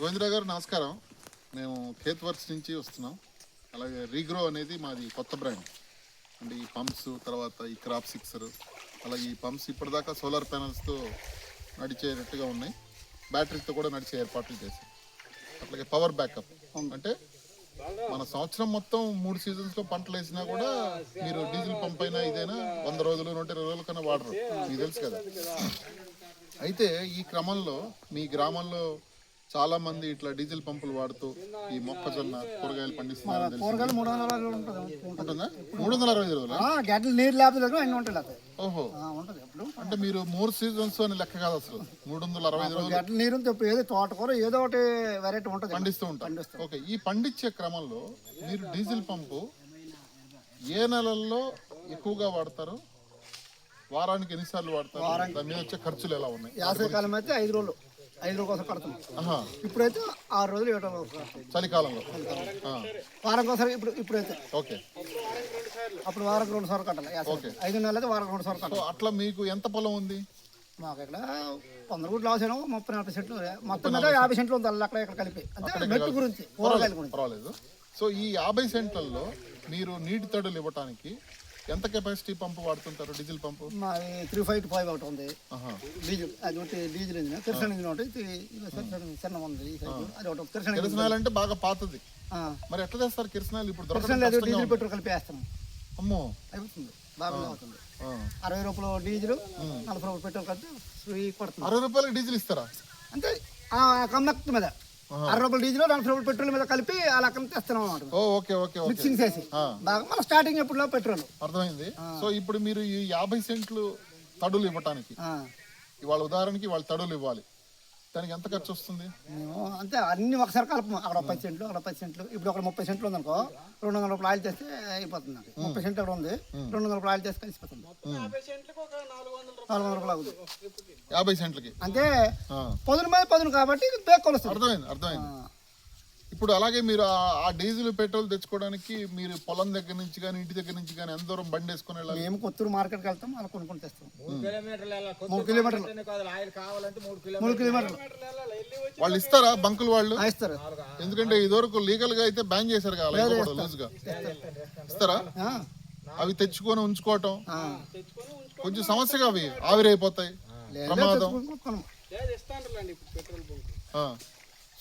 గోవిందరావు గారు నమస్కారం. మేము ఖేత్ వర్క్స్ నుంచి వస్తున్నాం. అలాగే రీగ్రో అనేది మాది కొత్త బ్రాండ్. అంటే ఈ పంప్స్ తర్వాత ఈ క్రాప్ సిక్సర్ అలాగే ఈ పంప్స్ ఇప్పటిదాకా సోలార్ ప్యానల్స్తో నడిచేటట్టుగా ఉన్నాయి. బ్యాటరీతో కూడా నడిచే ఏర్పాట్లు చేశాం. అట్లాగే పవర్ బ్యాకప్. అంటే మన సంవత్సరం మొత్తం మూడు సీజన్స్లో పంటలు వేసినా కూడా మీరు డీజిల్ పంప్ అయినా ఇదైనా వంద రోజులు నూట ఇరవై రోజుల కన్నా వాడరు. మీకు తెలుసు కదా. అయితే ఈ క్రమంలో మీ గ్రామంలో చాలా మంది ఇట్లా డీజిల్ పంపులు వాడుతూ ఈ మొక్కజొన్న కూరగాయలు పండిస్తున్నారు. కూరగాయలు మూడు వందల అరవై ఉంటుంది? మూడు వందల అరవై రోజులు? గడ్డలు నీరు లేకపోతే అన్నీ ఉంటాయి లేకపోతే ఓహో. ఉంటుంది ఎప్పుడు. అంటే మీరు మూడు సీజన్స్ అని లెక్క కాదు అసలు. మూడు వందల అరవై రోజులు గడ్డల నీరు ఉంటే ఏదో తోటకూర ఏదో ఒకటి వెరైటీ ఉంటుంది పండిస్తూ ఉంటారు. ఓకే ఈ పండించే క్రమంలో మీరు డీజిల్ పంపు ఏ నెలల్లో ఎక్కువగా వాడతారు? వారానికి ఎన్నిసార్లు వాడతారు? దాని మీద వచ్చే ఖర్చులు ఎలా ఉన్నాయి? వేసవికాలం అయితే ఐదు రోజులు. ఐదు రోజుల కోసం కడుతున్నాం. ఇప్పుడైతే ఆరు రోజులు ఏడు రోజులు. చలికాలంలో. వారం కోసం ఇప్పుడు ఇప్పుడైతే. ఓకే. అప్పుడు వారం రెండు సార్లు కట్టాలి. ఐదు నెలలు అయితే వారం రెండు సార్లు కట్టాలి. అట్లా మీకు ఎంత పొలం ఉంది? మాకు ఇక్కడ వంద గుడ్లు అవసరం ముప్పై నలభై సెంట్లు మొత్తం మీద యాభై సెంట్లు. ఉంది అక్కడ ఇక్కడ కలిపి. అంటే మెట్టు గురించి కూరగాయల గురించి. పర్వాలేదు. సో ఈ యాభై సెంట్లలో మీరు నీటి తడులు ఇవ్వటానికి ఎంత కెపాసిటీ పంపు వాడుతుంటారు? డీజిల్ పంపు మాది త్రీ ఫైవ్ ఫైవ్ ఒకటి ఉంది. డీజిల్ అది ఒకటి డీజిల్ ఇంజిన్. కిరసన్ ఇంజిన్ ఒకటి చిన్న- ఉంది. అది ఒకటి కిరసన్ ఇంజిన్ కిరసనాయిల్ అంటే బాగా పాతది. మరి ఎట్లా చేస్తారు కిరసనాయిల్? ఇప్పుడు కిరసన్ దొరకడం లేదు కష్టంగా డీజిల్. పెట్రోల్ కలిపి వేస్తాం అమ్మో. అయిపోతుంది. బాగా అవుతుంది. అరవై రూపాయలు డీజిల్ నలభై రూపాయలు పెట్రోల్ కలిపి ఫ్రీ పడుతుంది అరవై రూపాయలకి డీజిల్ ఇస్తారా? అంటే ఆ కమ్మక్తి మీద. అరవై రూపాయలు డీజిల్ నలభై రూపాయలు పెట్రోల్ మీద కలిపి ఆ లెక్కన తెస్తున్నాం అన్నమాట. ఓ ఓకే ఓకే ఓకే. మిక్సింగ్ చేసి. ఆ. బాగా మన స్టార్టింగ్ ఎప్పుడులో పెట్రోల్. అర్థమైంది. సో ఇప్పుడు మీరు ఈ యాభై సెంట్లు తడులు ఇవ్వటానికి ఆ. ఇవాళ ఉదాహరణకి వాళ్ళ తడులు ఇవ్వాలి. దానికి ఎంత ఖర్చు వస్తుంది? మేము అంతే అన్ని ఒకసారి కలపము. అక్కడ ఒక పది సెంట్లు అక్కడ పది సెంట్లు. ఇప్పుడు ఒక ముప్పై సెంట్లు ఉందనుకో రెండు వందల రూపాయలు ఆయిల్ చేస్తే అయిపోతుంది. నాకు ముప్పై సెంట్లు అక్కడ ఉంది రెండు వందల రూపాయలు ఆయిల్ చేస్తే కలిసిపోతుంది. నాలుగు వందల రూపాయలు అవుతుంది. యాభై సెంట్లకి. అంటే. పదును మీద పదును కాబట్టి బేక్ కొలుస్తుంది. అర్థమైంది అర్థమైంది. ఇప్పుడు అలాగే మీరు ఆ- డీజిల్ పెట్రోల్ తెచ్చుకోవడానికి మీరు పొలం దగ్గర నుంచి కానీ ఇంటి దగ్గర నుంచి కానీ ఎంత దూరం బండి వేసుకొని వెళ్ళాలి? మేము కొత్తూరు మార్కెట్కి వెళ్తాం అలా కొనుక్కొని తెస్తాం. కిలోమీటర్లు మూడు కిలోమీటర్లు. మార్కెట్లోనే కాదు, ఆయిల్ కావాలంటే మూడు కిలోమీటర్లు. మూడు కిలోమీటర్లు. వాళ్ళు ఇస్తారా బంకులు వాళ్ళు? ఇస్తారు. ఎందుకంటే ఇదివరకు లీగల్గా అయితే బ్యాన్ చేశారు కదా లూజ్గా ఇస్తారా? ఆ, అవి తెచ్చుకొని ఉంచుకోవటం. ఆ. కొంచెం సమస్యగా అవి ఆవిరైపోతాయి. ప్రమాదం. కొనుక్కోను. లేదు, ఇస్తాండ్రులేండి ఇప్పుడు పెట్రోల్ బంక్. ఆ.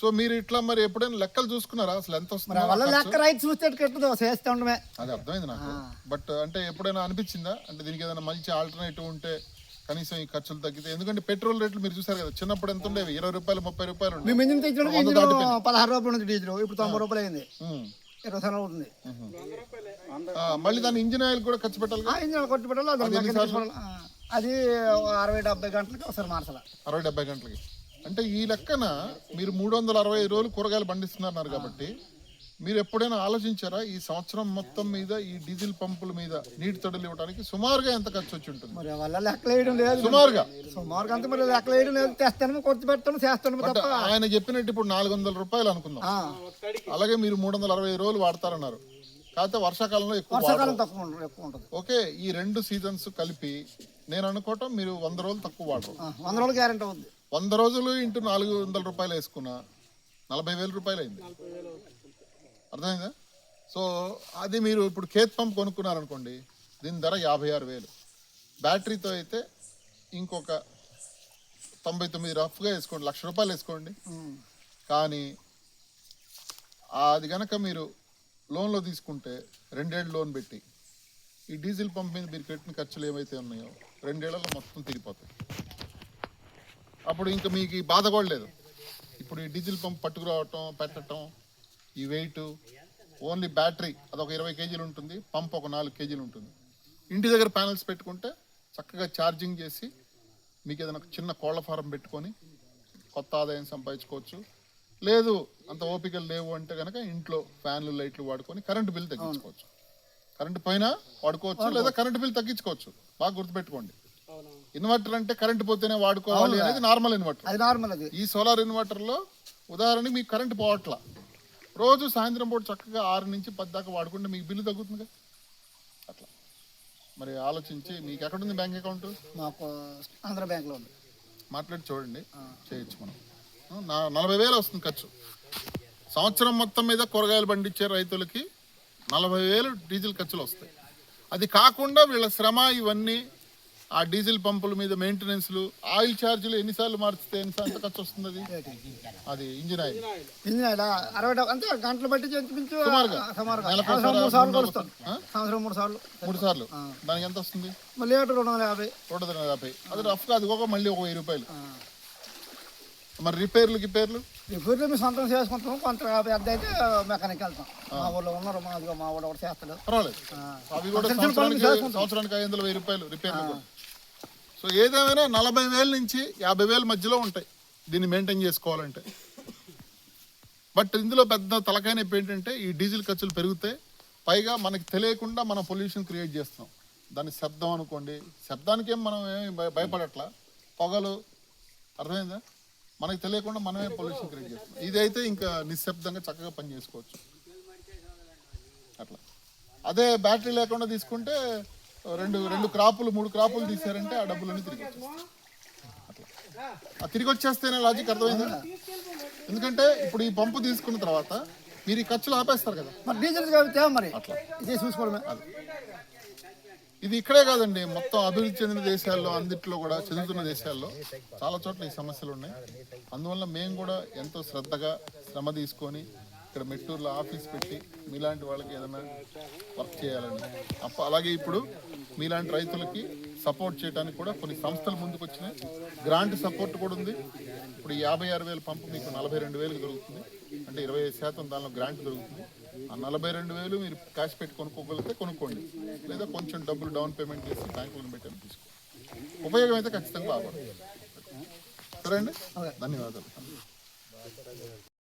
సో మీరు ఇట్లా మరి ఎప్పుడైనా లెక్కలు చూసుకున్నారా? అసలు ఎంత మరి వస్తుంది లెక్క రైతు చూస్తే ఉండమే అది అర్థమైంది నాకు. బట్ అంటే ఎప్పుడైనా అనిపించిందా? అంటే దీనికి ఏదైనా మంచి ఆల్టర్నేటివ్ ఉంటే కనీసం ఈ ఖర్చులు తగ్గితే. ఎందుకంటే పెట్రోల్ రేట్లు మీరు చూసారు కదా చిన్నప్పుడు ఎంత ఉండేవి? ఇరవై రూపాయలు ముప్పై రూపాయలు. పదహారు రూపాయలు డీజిల్. ఇప్పుడు తొంభై రూపాయలు అయింది. ఇరవై సార్లు అవుతుంది. మళ్ళీ దాని ఇంజిన్ ఆయిల్ కూడా ఖర్చు పెట్టాలి ఆ ఇంజిన్ కొట్టి పెట్టాలి అది మెకానిక్ తీసుకోవాలి. ఆ, అది అరవై డెబ్బై గంటలకి ఒకసారి మార్చాలి. అరవై డెబ్బై గంటలకి. అంటే ఈ లెక్కన మీరు మూడు వందల అరవై ఐదు రోజులు కూరగాయలు పండిస్తున్నారు కాబట్టి మీరు ఎప్పుడైనా ఆలోచించారా ఈ సంవత్సరం మొత్తం మీద ఈ డీజిల్ పంపుల మీద నీటి తడులు ఇవ్వడానికి సుమారుగా ఎంత ఖర్చు వచ్చి ఉంటుంది? మరి వాళ్ళ లెక్కలు వేయడం లేదు. సుమారుగా? సుమారుగా అంతా మరి లెక్కలు వేయడం లేదు. తెస్తాను కొట్టి పెట్టాను చేస్తాను అంటే తప్ప. ఆయన చెప్పినట్టు ఇప్పుడు నాలుగు వందల రూపాయలు అనుకుందాం. ఆ, అలాగే మీరు మూడు వందల అరవై ఐదు రోజులు వాడతారన్నారు. కాకపోతే వర్షాకాలంలో ఎక్కువ వాడరు. వర్షాకాలం తక్కువ ఎక్కువ ఉంటుంది. ఓకే ఈ రెండు సీజన్స్ కలిపి నేను అనుకోవటం మీరు వంద రోజులు తక్కువ వాడరు. ఆ, వంద రోజులు గ్యారెంటీ అవుతుంది వంద రోజులు ఇంటూ నాలుగు వందల రూపాయలు వేసుకున్నా నలభై వేల రూపాయలు అయింది. అర్థమైందా? సో అది మీరు ఇప్పుడు కేత్ పంప్ కొనుక్కున్నారనుకోండి దీని ధర యాభై ఆరు వేలు. బ్యాటరీతో అయితే ఇంకొక తొంభై తొమ్మిది రఫ్గా వేసుకోండి లక్ష రూపాయలు వేసుకోండి. కానీ అది గనక మీరు లోన్లో తీసుకుంటే రెండేళ్ళు లోన్ పెట్టి ఈ డీజిల్ పంప్ మీద మీరు పెట్టిన ఖర్చులు ఏవైతే ఉన్నాయో రెండేళ్ళలో మొత్తం తిరిగిపోతాయి. అప్పుడు ఇంకా మీకు ఈ బాధ కూడా లేదు. ఇప్పుడు ఈ డీజిల్ పంప్ పట్టుకురావటం పెట్టడం ఈ వెయిట్ ఓన్లీ బ్యాటరీ అదొక ఇరవై కేజీలు ఉంటుంది పంప్ ఒక నాలుగు కేజీలు ఉంటుంది. ఇంటి దగ్గర ప్యానల్స్ పెట్టుకుంటే చక్కగా ఛార్జింగ్ చేసి మీకు ఏదైనా చిన్న కోళ్ళ ఫారం పెట్టుకొని కొత్త ఆదాయం సంపాదించుకోవచ్చు. లేదు అంత ఓపికలు లేవు అంటే కనుక ఇంట్లో ఫ్యాన్లు లైట్లు వాడుకొని కరెంటు బిల్ తగ్గించుకోవచ్చు. కరెంటు పైన వాడుకోవచ్చు లేదా కరెంటు బిల్ తగ్గించుకోవచ్చు. బాగా గుర్తుపెట్టుకోండి. ఇన్వర్టర్ అంటే కరెంటు పోతేనే వాడుకోవాలి అనేది నార్మల్ ఇన్వర్టర్. అది నార్మల్ అది. ఈ సోలార్ ఇన్వర్టర్లో ఉదాహరణకి మీకు కరెంటు పోవట్ల. రోజు సాయంత్రం పూట చక్కగా ఆరు నుంచి పది దాకా వాడుకుంటే మీకు బిల్లు తగ్గుతుంది కదా అట్లా. మరి ఆలోచించి మీకు ఎక్కడుంది బ్యాంక్ అకౌంట్? మాకు ఆంధ్ర బ్యాంక్లో ఉంది. మాట్లాడి చూడండి. చేయొచ్చు మనం. నలభై వేలు వస్తుంది ఖర్చు. సంవత్సరం మొత్తం మీద కూరగాయలు పండించే రైతులకి నలభై వేలు డీజిల్ ఖర్చులు వస్తాయి. అది కాకుండా వీళ్ళ శ్రమ ఇవన్నీ ఆ డీజిల్ పంపుల మీద మెయింటెనెన్స్లు ఆయిల్ ఛార్జీలు ఎన్నిసార్లు మార్చితే ఎన్నిసార్లు ఎంత ఖర్చు వస్తుంది అది? అది ఇంజిన్ ఆయిల్. ఇంజిన్ అరవై డబ్బు అంటే గంటలు బట్టి మూడు సార్లు మూడు సార్లు. దానికి ఎంత వస్తుంది? లీటర్ రెండు వందల యాభై. రెండు వందల యాభై. అది రఫ్గా అది ఒక మళ్ళీ ఒక వెయ్యి రూపాయలు. మరి రిపేర్లు గిపేర్లు? ఇప్పుడు మేము సొంతం చేసుకుంటాం కొంత పెద్ద అయితే మెకానిక్ వెళ్తాం. మా ఊళ్ళో ఉన్నారు మా మా ఊళ్ళో ఒకటి చేస్తాడు. పర్వాలేదు. ఆ. అవి కూడా చిన్న చిన్న పనులు సంవత్సరానికి చేసుకుంటాం. సంవత్సరానికి ఐదు వందల వెయ్యి రూపాయలు రిపేర్లు కూడా. సో ఏదేమైనా నలభై వేల నుంచి యాభై వేల మధ్యలో ఉంటాయి. దీన్ని మెయింటైన్ చేసుకోవాలంటే. బట్ ఇందులో పెద్ద తలకాయ నొప్పి ఏంటంటే ఈ డీజిల్ ఖర్చులు పెరిగితే పైగా మనకి తెలియకుండా మనం పొల్యూషన్ క్రియేట్ చేస్తున్నాం. దాని శబ్దం అనుకోండి. శబ్దానికి ఏం మనం ఏమి భయ- భయపడట్లా? పొగలు. అర్థమైందా? మనకి తెలియకుండా మనమే పొల్యూషన్ క్రియేట్ చేస్తున్నాం. ఇదైతే ఇంకా నిశ్శబ్దంగా చక్కగా పని చేసుకోవచ్చు అట్లా. అదే బ్యాటరీ లేకుండా తీసుకుంటే రెండు రెండు క్రాపులు మూడు క్రాపులు తీసారంటే ఆ డబ్బులన్నీ తిరిగి వచ్చేస్తాయి. అట్లా. ఆ తిరిగి వచ్చేస్తేనే లాజిక్ అర్థమైందా? ఎందుకంటే ఇప్పుడు ఈ పంపు తీసుకున్న తర్వాత మీరు ఈ ఖర్చులు ఆపేస్తారు కదా. మరి డీజిల్ మరి? ఇది చూసుకోవడమే. ఇది ఇక్కడే కాదండి మొత్తం అభివృద్ధి చెందిన దేశాల్లో అందుట్లో కూడా చెందుతున్న దేశాల్లో చాలా చోట్ల ఈ సమస్యలు ఉన్నాయి. అందువల్ల మేము కూడా ఎంతో శ్రద్ధగా శ్రమ తీసుకొని ఇక్కడ మెట్టూరులో ఆఫీస్ పెట్టి మీలాంటి వాళ్ళకి ఏదైనా వర్క్ చేయాలని అప్ప అలాగే ఇప్పుడు మీలాంటి రైతులకి సపోర్ట్ చేయడానికి కూడా కొన్ని సంస్థలు ముందుకు వచ్చినాయి గ్రాంట్ సపోర్ట్ కూడా ఉంది. ఇప్పుడు యాభై ఆరు వేల పంపు మీకు నలభై రెండు వేలకు దొరుకుతుంది. అంటే ఇరవై ఐదు శాతం దానిలో గ్రాంట్ దొరుకుతుంది. ఆ నలభై రెండు వేలు మీరు క్యాష్ పెట్టి కొనుక్కోగలిగితే కొనుక్కోండి. లేదా కొంచెం డబ్బులు డౌన్ పేమెంట్ చేసి బ్యాంకులో పెట్టని తీసుకోండి. ఉపయోగం అయితే ఖచ్చితంగా బాగుంటుంది సరే అండి? ధన్యవాదాలు.